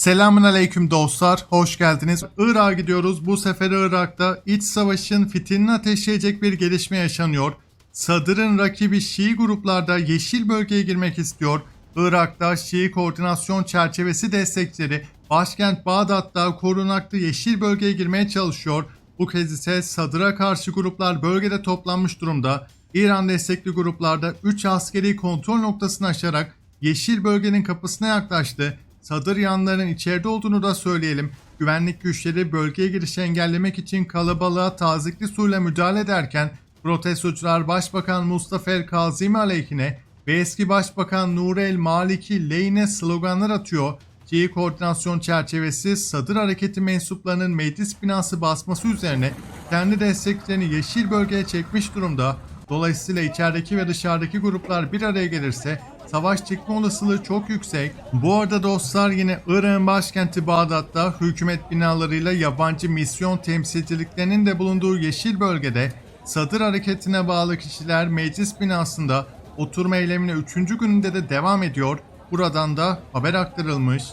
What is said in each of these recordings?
Selamun aleyküm dostlar, hoş geldiniz. Irak'a gidiyoruz. Bu sefer Irak'ta iç savaşın fitilini ateşleyecek bir gelişme yaşanıyor. Sadr'ın rakibi Şii gruplarda yeşil bölgeye girmek istiyor. Irak'ta Şii koordinasyon çerçevesi destekçileri başkent Bağdat'ta korunaklı yeşil bölgeye girmeye çalışıyor. Bu kez ise Sadr'a karşı gruplar bölgede toplanmış durumda. İran destekli gruplarda 3 askeri kontrol noktasını aşarak yeşil bölgenin kapısına yaklaştı. Sadır yanlarının içeride olduğunu da söyleyelim. Güvenlik güçleri bölgeye girişi engellemek için kalabalığa tazikli suyla müdahale ederken protestocular Başbakan Mustafa El Kazimi aleyhine ve eski Başbakan Nur El Maliki lehine sloganlar atıyor. Şii koordinasyon çerçevesi Sadır hareketi mensuplarının meclis binası basması üzerine kendi desteklerini yeşil bölgeye çekmiş durumda. Dolayısıyla içerideki ve dışarıdaki gruplar bir araya gelirse savaş çıkma olasılığı çok yüksek. Bu arada dostlar yine Irak'ın başkenti Bağdat'ta hükümet binalarıyla yabancı misyon temsilciliklerinin de bulunduğu yeşil bölgede Sadır hareketine bağlı kişiler meclis binasında oturma eylemine 3. gününde de devam ediyor. Buradan da haber aktarılmış.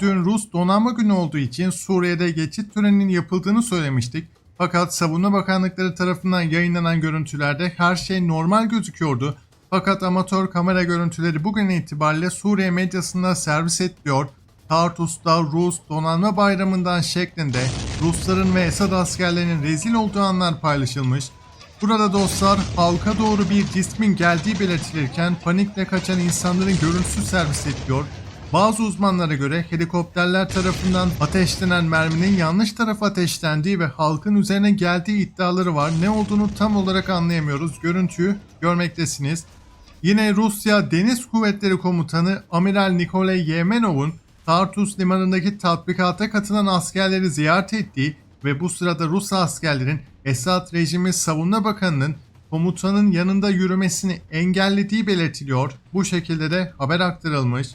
Dün Rus donanma günü olduğu için Suriye'de geçit töreninin yapıldığını söylemiştik. Fakat Savunma Bakanlıkları tarafından yayınlanan görüntülerde her şey normal gözüküyordu. Fakat amatör kamera görüntüleri bugün itibariyle Suriye medyasında servis ediliyor. Tartus'ta Rus donanma bayramından şeklinde Rusların ve Esad askerlerinin rezil olduğu anlar paylaşılmış. Burada dostlar halka doğru bir cismin geldiği belirtilirken panikle kaçan insanların görüntüsü servis ediliyor. Bazı uzmanlara göre helikopterler tarafından ateşlenen merminin yanlış tarafa ateşlendiği ve halkın üzerine geldiği iddiaları var. Ne olduğunu tam olarak anlayamıyoruz. Görüntüyü görmektesiniz. Yine Rusya Deniz Kuvvetleri Komutanı Amiral Nikolay Yemenov'un Tartus limanındaki tatbikata katılan askerleri ziyaret ettiği ve bu sırada Rus askerlerin Esad rejimi savunma bakanının komutanın yanında yürümesini engellediği belirtiliyor. Bu şekilde de haber aktarılmış.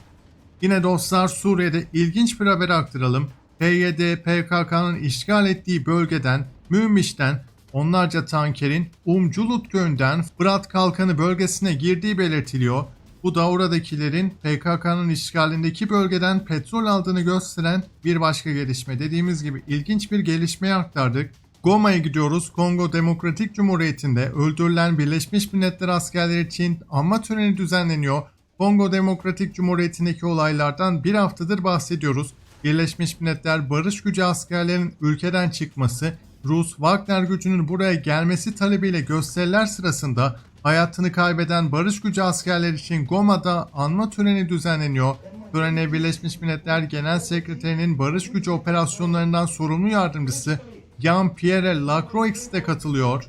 Yine dostlar Suriye'de ilginç bir haber aktaralım. PYD PKK'nın işgal ettiği bölgeden Münbiş'ten onlarca tankerin Umculut köyünden Fırat Kalkanı bölgesine girdiği belirtiliyor. Bu da oradakilerin PKK'nın işgalindeki bölgeden petrol aldığını gösteren bir başka gelişme. Dediğimiz gibi ilginç bir gelişmeyi aktardık. Goma'ya gidiyoruz. Kongo Demokratik Cumhuriyeti'nde öldürülen Birleşmiş Milletler askerleri için anma töreni düzenleniyor. Kongo Demokratik Cumhuriyeti'ndeki olaylardan bir haftadır bahsediyoruz. Birleşmiş Milletler barış gücü askerlerinin ülkeden çıkması, Rus Wagner gücünün buraya gelmesi talebiyle gösteriler sırasında hayatını kaybeden barış gücü askerler için Goma'da anma töreni düzenleniyor. Törene Birleşmiş Milletler Genel Sekreterinin barış gücü operasyonlarından sorumlu yardımcısı Jean-Pierre Lacroix de katılıyor.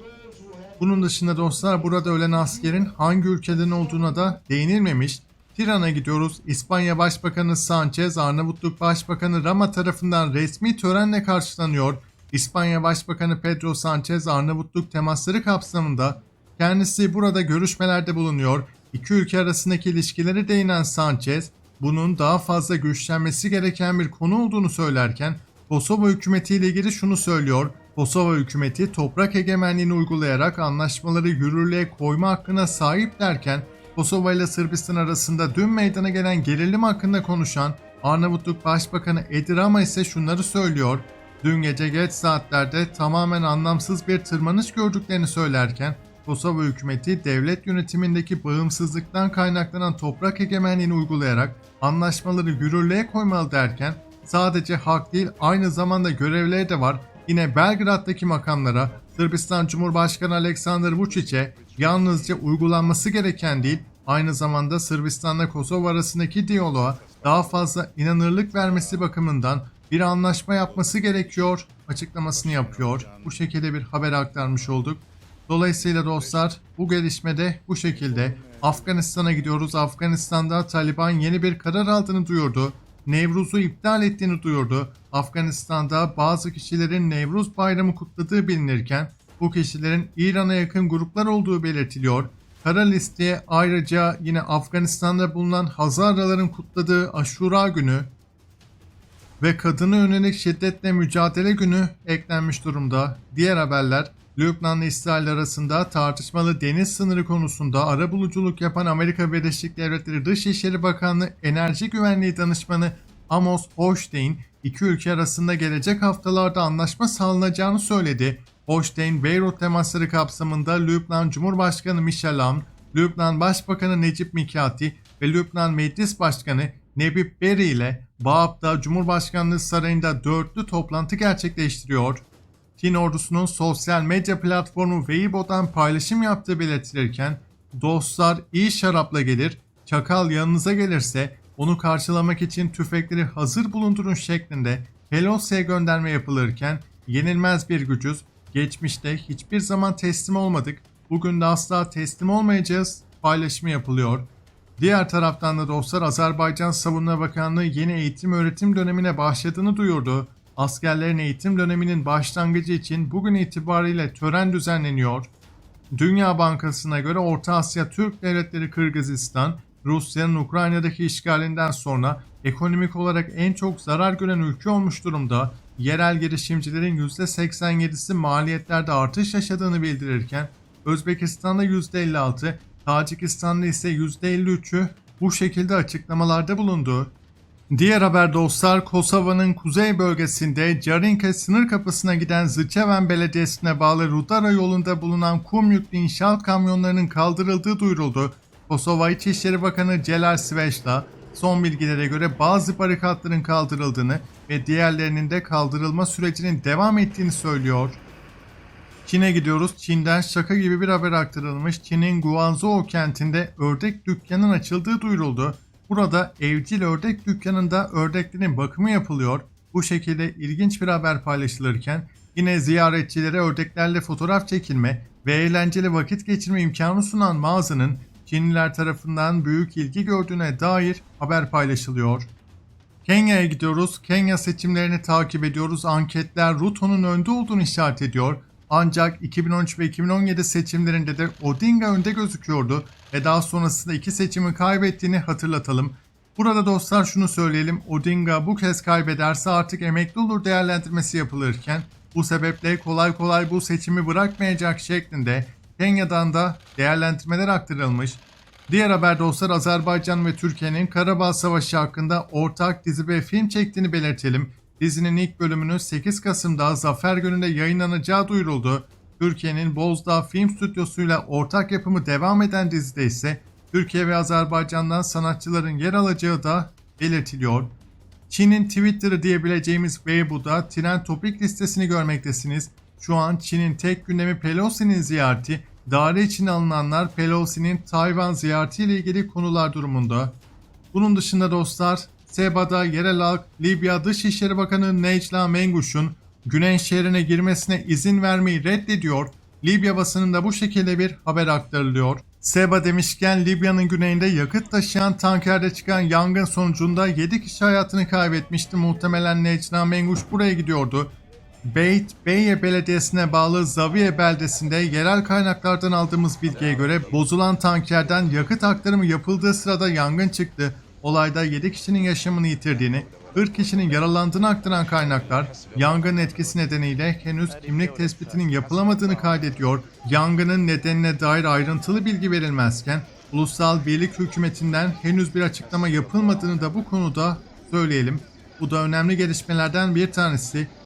Bunun dışında dostlar burada ölen askerin hangi ülkeden olduğuna da değinilmemiş. Tiran'a gidiyoruz. İspanya Başbakanı Sanchez, Arnavutluk Başbakanı Rama tarafından resmi törenle karşılanıyor. İspanya Başbakanı Pedro Sanchez, Arnavutluk temasları kapsamında kendisi burada görüşmelerde bulunuyor. İki ülke arasındaki ilişkileri değinen Sanchez, bunun daha fazla güçlenmesi gereken bir konu olduğunu söylerken Kosova hükümetiyle ilgili şunu söylüyor. Kosova hükümeti toprak egemenliğini uygulayarak anlaşmaları yürürlüğe koyma hakkına sahip derken Kosova ile Sırbistan arasında dün meydana gelen gerilim hakkında konuşan Arnavutluk Başbakanı Edi Rama ise şunları söylüyor. Dün gece geç saatlerde tamamen anlamsız bir tırmanış gördüklerini söylerken Kosova hükümeti devlet yönetimindeki bağımsızlıktan kaynaklanan toprak egemenliğini uygulayarak anlaşmaları yürürlüğe koymalı derken sadece hak değil aynı zamanda görevleri de var. Yine Belgrad'daki makamlara Sırbistan Cumhurbaşkanı Aleksandar Vučić'e yalnızca uygulanması gereken değil aynı zamanda Sırbistan'la Kosova arasındaki diyaloğa daha fazla inanırlık vermesi bakımından bir anlaşma yapması gerekiyor açıklamasını yapıyor. Bu şekilde bir haber aktarmış olduk. Dolayısıyla dostlar bu gelişmede bu şekilde Afganistan'a gidiyoruz. Afganistan'da Taliban yeni bir karar aldığını duyurdu. Nevruz'u iptal ettiğini duyurdu. Afganistan'da bazı kişilerin Nevruz bayramı kutladığı bilinirken bu kişilerin İran'a yakın gruplar olduğu belirtiliyor. Kara listeye ayrıca yine Afganistan'da bulunan Hazaraların kutladığı Aşura günü ve kadına yönelik şiddetle mücadele günü eklenmiş durumda. Diğer haberler Lübnan'la İsrail arasında tartışmalı deniz sınırı konusunda arabuluculuk yapan Amerika Birleşik Devletleri Dışişleri Bakanlığı Enerji Güvenliği Danışmanı Amos Hochstein iki ülke arasında gelecek haftalarda anlaşma sağlanacağını söyledi. Hochstein, Beyrut temasları kapsamında Lübnan Cumhurbaşkanı Michel Aoun, Lübnan Başbakanı Necip Mikati ve Lübnan Meclis Başkanı Nebip Berri ile Baab'da Cumhurbaşkanlığı Sarayı'nda dörtlü toplantı gerçekleştiriyor. Çin ordusunun sosyal medya platformu Weibo'dan paylaşım yaptığı belirtilirken dostlar iyi şarapla gelir, çakal yanınıza gelirse onu karşılamak için tüfekleri hazır bulundurun şeklinde Pelosi'ye gönderme yapılırken yenilmez bir gücüz, geçmişte hiçbir zaman teslim olmadık, bugün de asla teslim olmayacağız paylaşımı yapılıyor. Diğer taraftan da dostlar Azerbaycan Savunma Bakanlığı yeni eğitim öğretim dönemine başladığını duyurdu. Askerlerin eğitim döneminin başlangıcı için bugün itibariyle tören düzenleniyor. Dünya Bankası'na göre Orta Asya Türk Devletleri Kırgızistan, Rusya'nın Ukrayna'daki işgalinden sonra ekonomik olarak en çok zarar gören ülke olmuş durumda. Yerel girişimcilerin %87'si maliyetlerde artış yaşadığını bildirirken Özbekistan'da %56, Tacikistan'da ise %53'ü bu şekilde açıklamalarda bulundu. Diğer haber dostlar Kosova'nın kuzey bölgesinde Carinka sınır kapısına giden Zıçeven Belediyesi'ne bağlı Rudara yolunda bulunan kum yüklü inşaat kamyonlarının kaldırıldığı duyuruldu. Kosova İçişleri Bakanı Celal Sveşla son bilgilere göre bazı barikatların kaldırıldığını ve diğerlerinin de kaldırılma sürecinin devam ettiğini söylüyor. Çin'e gidiyoruz. Çin'den şaka gibi bir haber aktarılmış. Çin'in Guangzhou kentinde ördek dükkanının açıldığı duyuruldu. Burada evcil ördek dükkanında ördeklerin bakımı yapılıyor. Bu şekilde ilginç bir haber paylaşılırken yine ziyaretçilere ördeklerle fotoğraf çekilme ve eğlenceli vakit geçirme imkanı sunan mağazanın Çinliler tarafından büyük ilgi gördüğüne dair haber paylaşılıyor. Kenya'ya gidiyoruz. Kenya seçimlerini takip ediyoruz. Anketler Ruto'nun önde olduğunu işaret ediyor. Ancak 2013 ve 2017 seçimlerinde de Odinga önde gözüküyordu ve daha sonrasında iki seçimi kaybettiğini hatırlatalım. Burada dostlar şunu söyleyelim. Odinga bu kez kaybederse artık emekli olur değerlendirmesi yapılırken bu sebeple kolay kolay bu seçimi bırakmayacak şeklinde Kenya'dan da değerlendirmeler aktarılmış. Diğer haber dostlar Azerbaycan ve Türkiye'nin Karabağ Savaşı hakkında ortak dizi ve film çektiğini belirtelim. Dizinin ilk bölümünün 8 Kasım'da Zafer Günü'nde yayınlanacağı duyuruldu. Türkiye'nin Bozdağ Film Stüdyosu'yla ortak yapımı devam eden dizide ise Türkiye ve Azerbaycan'dan sanatçıların yer alacağı da belirtiliyor. Çin'in Twitter'ı diyebileceğimiz Weibo'da trend topik listesini görmektesiniz. Şu an Çin'in tek gündemi Pelosi'nin ziyareti, daire için alınanlar Pelosi'nin Tayvan ziyaretiyle ilgili konular durumunda. Bunun dışında dostlar, Seba'da yerel halk Libya Dışişleri Bakanı Necla Menguş'un Güney şehrine girmesine izin vermeyi reddediyor. Libya basınında bu şekilde bir haber aktarılıyor. Seba demişken Libya'nın güneyinde yakıt taşıyan tankerde çıkan yangın sonucunda 7 kişi hayatını kaybetmişti. Muhtemelen Necla Menguş buraya gidiyordu. Beyt, Beyye Belediyesi'ne bağlı Zaviye beldesinde yerel kaynaklardan aldığımız bilgiye göre bozulan tankerden yakıt aktarımı yapıldığı sırada yangın çıktı. Olayda 7 kişinin yaşamını yitirdiğini, 40 kişinin yaralandığını aktaran kaynaklar, yangın etkisi nedeniyle henüz kimlik tespitinin yapılamadığını kaydediyor. Yangının nedenine dair ayrıntılı bilgi verilmezken, Ulusal Birlik Hükümeti'nden henüz bir açıklama yapılmadığını da bu konuda söyleyelim. Bu da önemli gelişmelerden bir tanesi.